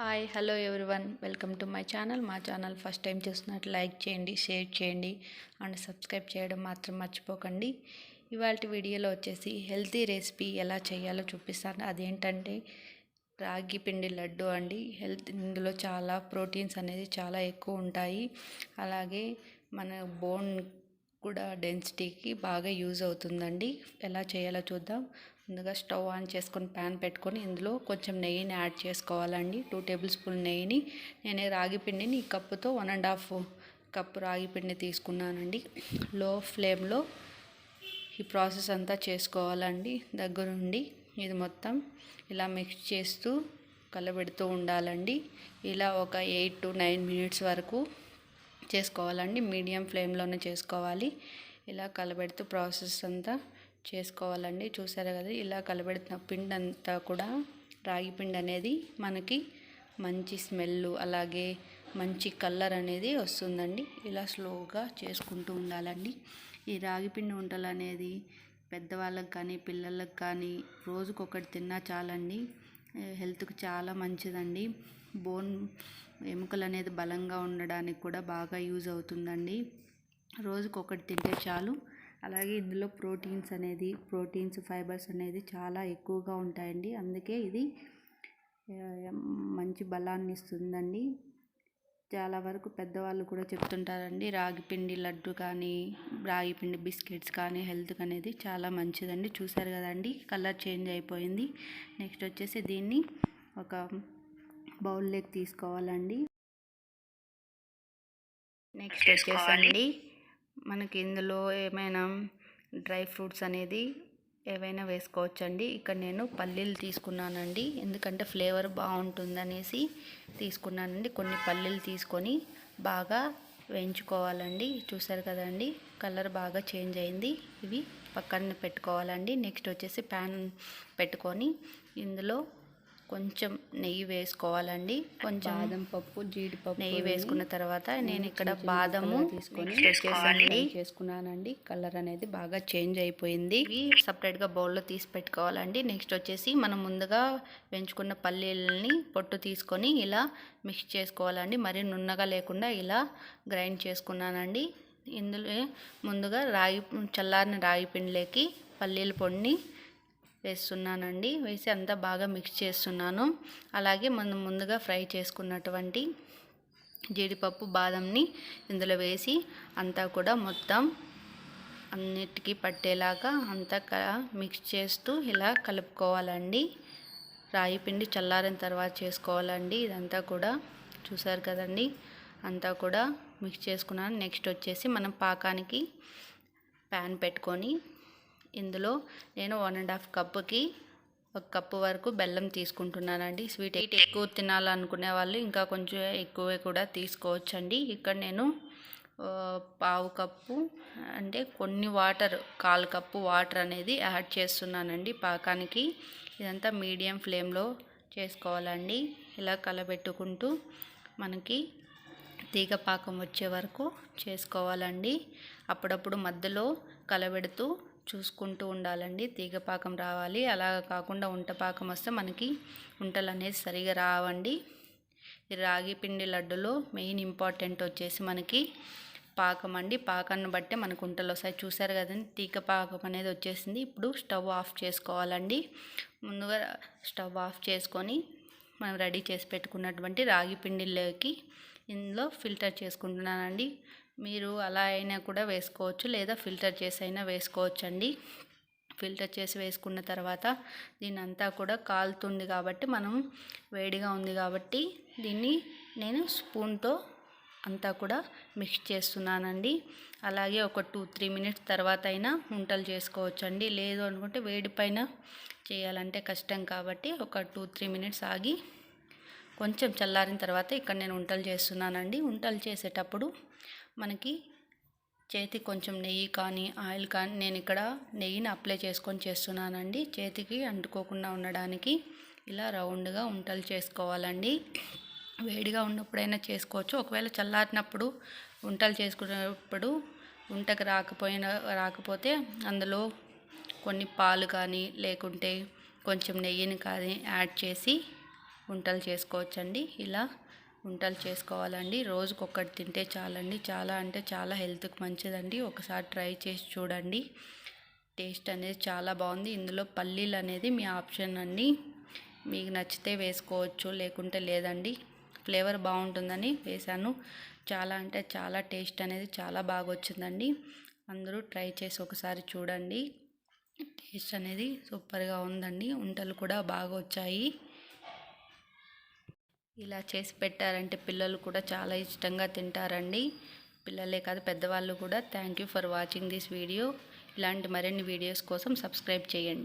Hi hello everyone. Welcome to my channel. మా channel first time చూసినట్టు like చేయండి share చేయండి అండ్ సబ్స్క్రైబ్ చేయడం మాత్రం మర్చిపోకండి. ఇవాళ వీడియోలో వచ్చేసి హెల్తీ రెసిపీ ఎలా చేయాలో చూపిస్తాను. అదేంటంటే రాగి పిండి లడ్డు అండి. హెల్త్ ఇందులో చాలా ప్రోటీన్స్ అనేది చాలా ఎక్కువ ఉంటాయి. అలాగే మన బోన్ కూడా డెన్సిటీకి బాగా యూజ్ అవుతుందండి. ఎలా చేయాలో చూద్దాం. ముందుగా స్టవ్ ఆన్ చేసుకొని ప్యాన్ పెట్టుకొని ఇందులో కొంచెం నెయ్యిని యాడ్ చేసుకోవాలండి. టూ టేబుల్ స్పూన్ నెయ్యిని. నేను రాగి పిండిని ఈ కప్పుతో వన్ అండ్ హాఫ్ కప్పు రాగి పిండి తీసుకున్నానండి. లో ఫ్లేమ్లో ఈ ప్రాసెస్ అంతా చేసుకోవాలండి. దగ్గరుండి ఇది మొత్తం ఇలా మిక్స్ చేస్తూ కలబెడుతూ ఉండాలండి. ఇలా ఒక ఎయిట్ టు నైన్ మినిట్స్ వరకు చేసుకోవాలండి. మీడియం ఫ్లేమ్లోనే చేసుకోవాలి. ఇలా కలబెడుతూ ప్రాసెస్ అంతా చేసుకోవాలండి. చూసారు కదా ఇలా కలబెడుతున్న పిండి అంతా కూడా రాగి పిండి అనేది మనకి మంచి స్మెల్ అలాగే మంచి కలర్ అనేది వస్తుందండి. ఇలా స్లోగా చేసుకుంటూ ఉండాలండి. ఈ రాగిపిండి వంటలు అనేది పెద్దవాళ్ళకి కానీ పిల్లలకు కానీ రోజుకొకటి తిన్నా చాలండి. హెల్త్కి చాలా మంచిదండి. బోన్ ఎముకలు అనేది బలంగా ఉండడానికి కూడా బాగా యూజ్ అవుతుందండి. రోజుకొకటి తింటే చాలు. అలాగే ఇందులో ప్రోటీన్స్ అనేది ప్రోటీన్స్ ఫైబర్స్ అనేది చాలా ఎక్కువగా ఉంటాయండి. అందుకే ఇది మంచి బలాన్ని ఇస్తుందండి. చాలా వరకు పెద్దవాళ్ళు కూడా చెప్తుంటారండి రాగి పిండి లడ్డు కానీ రాగి పిండి బిస్కెట్స్ కానీ హెల్త్కి అనేది చాలా మంచిదండి. చూసారు కదండి కలర్ చేంజ్ అయిపోయింది. నెక్స్ట్ వచ్చేసి దీన్ని ఒక బౌల్లోకి తీసుకోవాలండి. నెక్స్ట్ వచ్చేసండి. మనకి ఇందులో ఏమైనా డ్రై ఫ్రూట్స్ అనేది ఏవైనా వేసుకోవచ్చండి. ఇక్కడ నేను పల్లీలు తీసుకున్నానండి. ఎందుకంటే ఫ్లేవర్ బాగుంటుందనేసి తీసుకున్నానండి. కొన్ని పల్లీలు తీసుకొని బాగా వేయించుకోవాలండి. చూసారు కదండి కలర్ బాగా చేంజ్ అయింది. ఇవి పక్కన పెట్టుకోవాలండి. నెక్స్ట్ వచ్చేసి ప్యాన్ పెట్టుకొని ఇందులో కొంచెం నెయ్యి వేసుకోవాలండి. కొంచెం బాదం పప్పు జీడిపప్పు నెయ్యి వేసుకున్న తర్వాత నేను ఇక్కడ బాదము తీసుకొని చేసుకొని చేసుకున్నానండి. కలర్ అనేది బాగా చేంజ్ అయిపోయింది. ఇవి సపరేట్గా బౌల్లో తీసి పెట్టుకోవాలండి. నెక్స్ట్ వచ్చేసి మనం ముందుగా పెంచుకున్న పల్లీలని పొట్టు తీసుకొని ఇలా మిక్స్ చేసుకోవాలండి. మరి నున్నగా లేకుండా ఇలా గ్రైండ్ చేసుకున్నానండి. ఇందులో ముందుగా రాగి చల్లారిన రాగి పిండిలోకి పల్లీల పొడిని వేస్తున్నానండి. వేసి అంతా బాగా మిక్స్ చేస్తున్నాను. అలాగే మనం ముందుగా ఫ్రై చేసుకున్నటువంటి జీడిపప్పు బాదంని ఇందులో వేసి అంతా కూడా మొత్తం అన్నిటికీ పట్టేలాగా అంతా మిక్స్ చేస్తూ ఇలా కలుపుకోవాలండి. రాయి పిండి చల్లారిన తర్వాత చేసుకోవాలండి. ఇదంతా కూడా చూసారు కదండి. అంతా కూడా మిక్స్ చేసుకున్నాను. నెక్స్ట్ వచ్చేసి మనం పాకానికి ప్యాన్ పెట్టుకొని ఇందులో నేను వన్ అండ్ హాఫ్ కప్పుకి ఒక కప్పు వరకు బెల్లం తీసుకుంటున్నానండి. స్వీట్ ఎక్కువ తినాలనుకునే వాళ్ళు ఇంకా కొంచెం ఎక్కువే కూడా తీసుకోవచ్చండి. ఇక్కడ నేను పావు కప్పు అంటే కొన్ని వాటర్ కాలు కప్పు వాటర్ అనేది యాడ్ చేస్తున్నానండి పాకానికి. ఇదంతా మీడియం ఫ్లేమ్లో చేసుకోవాలండి. ఇలా కలబెట్టుకుంటూ మనకి తీగ పాకం వచ్చే వరకు చేసుకోవాలండి. అప్పుడప్పుడు మధ్యలో కలబెడుతూ చూసుకుంటూ ఉండాలండి. తీగపాకం రావాలి. అలా కాకుండా ఉంటపాకం వస్తే మనకి ఉంటలు అనేది సరిగా రావండి. ఈ రాగి పిండి లడ్డులో మెయిన్ ఇంపార్టెంట్ వచ్చేసి మనకి పాకం అండి. పాకాన్ని బట్టి మనకు ఉంటలు వస్తాయి. చూసారు కదండి తీగ పాకం అనేది వచ్చేసింది. ఇప్పుడు స్టవ్ ఆఫ్ చేసుకోవాలండి. ముందుగా స్టవ్ ఆఫ్ చేసుకొని మనం రెడీ చేసి పెట్టుకున్నటువంటి రాగి పిండిలోకి ఇందులో ఫిల్టర్ చేసుకుంటున్నానండి. మీరు అలా అయినా కూడా వేసుకోవచ్చు లేదా ఫిల్టర్ చేసి అయినా వేసుకోవచ్చు అండి ఫిల్టర్ చేసి వేసుకున్న తర్వాత దీని అంతా కూడా కాలుతుంది కాబట్టి మనం వేడిగా ఉంది కాబట్టి దీన్ని నేను స్పూన్తో అంతా కూడా మిక్స్ చేస్తున్నానండి. అలాగే ఒక టూ త్రీ మినిట్స్ తర్వాత అయినా వంటలు చేసుకోవచ్చు అండి లేదు అనుకుంటే వేడి పైన చేయాలంటే కష్టం కాబట్టి ఒక టూ త్రీ మినిట్స్ ఆగి కొంచెం చల్లారిన తర్వాత ఇక్కడ నేను వంటలు చేస్తున్నానండి. వంటలు చేసేటప్పుడు మనకి చేతికి కొంచెం నెయ్యి కానీ ఆయిల్ కానీ నేను ఇక్కడ నెయ్యిని అప్లై చేసుకొని చేస్తున్నానండి. చేతికి అంటుకోకుండా ఉండడానికి ఇలా రౌండ్గా ఉంటలు చేసుకోవాలండి. వేడిగా ఉన్నప్పుడైనా చేసుకోవచ్చు. ఒకవేళ చల్లారినప్పుడు వంటలు చేసుకునేటప్పుడు వంటకు రాకపోయినా రాకపోతే అందులో కొన్ని పాలు కానీ లేకుంటే కొంచెం నెయ్యిని కానీ యాడ్ చేసి వంటలు చేసుకోవచ్చండి. ఇలా వంటలు చేసుకోవాలండి. రోజుకొకటి తింటే చాలండి. చాలా అంటే చాలా హెల్త్కి మంచిదండి. ఒకసారి ట్రై చేసి చూడండి. టేస్ట్ అనేది చాలా బాగుంది. ఇందులో పల్లీలు అనేది మీ ఆప్షన్ అండి. మీకు నచ్చితే వేసుకోవచ్చు లేకుంటే లేదండి. ఫ్లేవర్ బాగుంటుందని వేశాను. చాలా అంటే చాలా టేస్ట్ అనేది చాలా బాగా వచ్చిందండి అందరూ ట్రై చేసి ఒకసారి చూడండి. టేస్ట్ అనేది సూపర్గా ఉందండి. వంటలు కూడా బాగా వచ్చాయి ఇలా చేసి పెట్టారంటే పిల్లలు కూడా చాలా ఇష్టంగా తింటారండి. పిల్లలే కాదు పెద్దవాళ్ళు కూడా. Thank you for watching this video ఇలాంటి మరిన్ని వీడియోస్ కోసం సబ్స్క్రైబ్ చేయండి.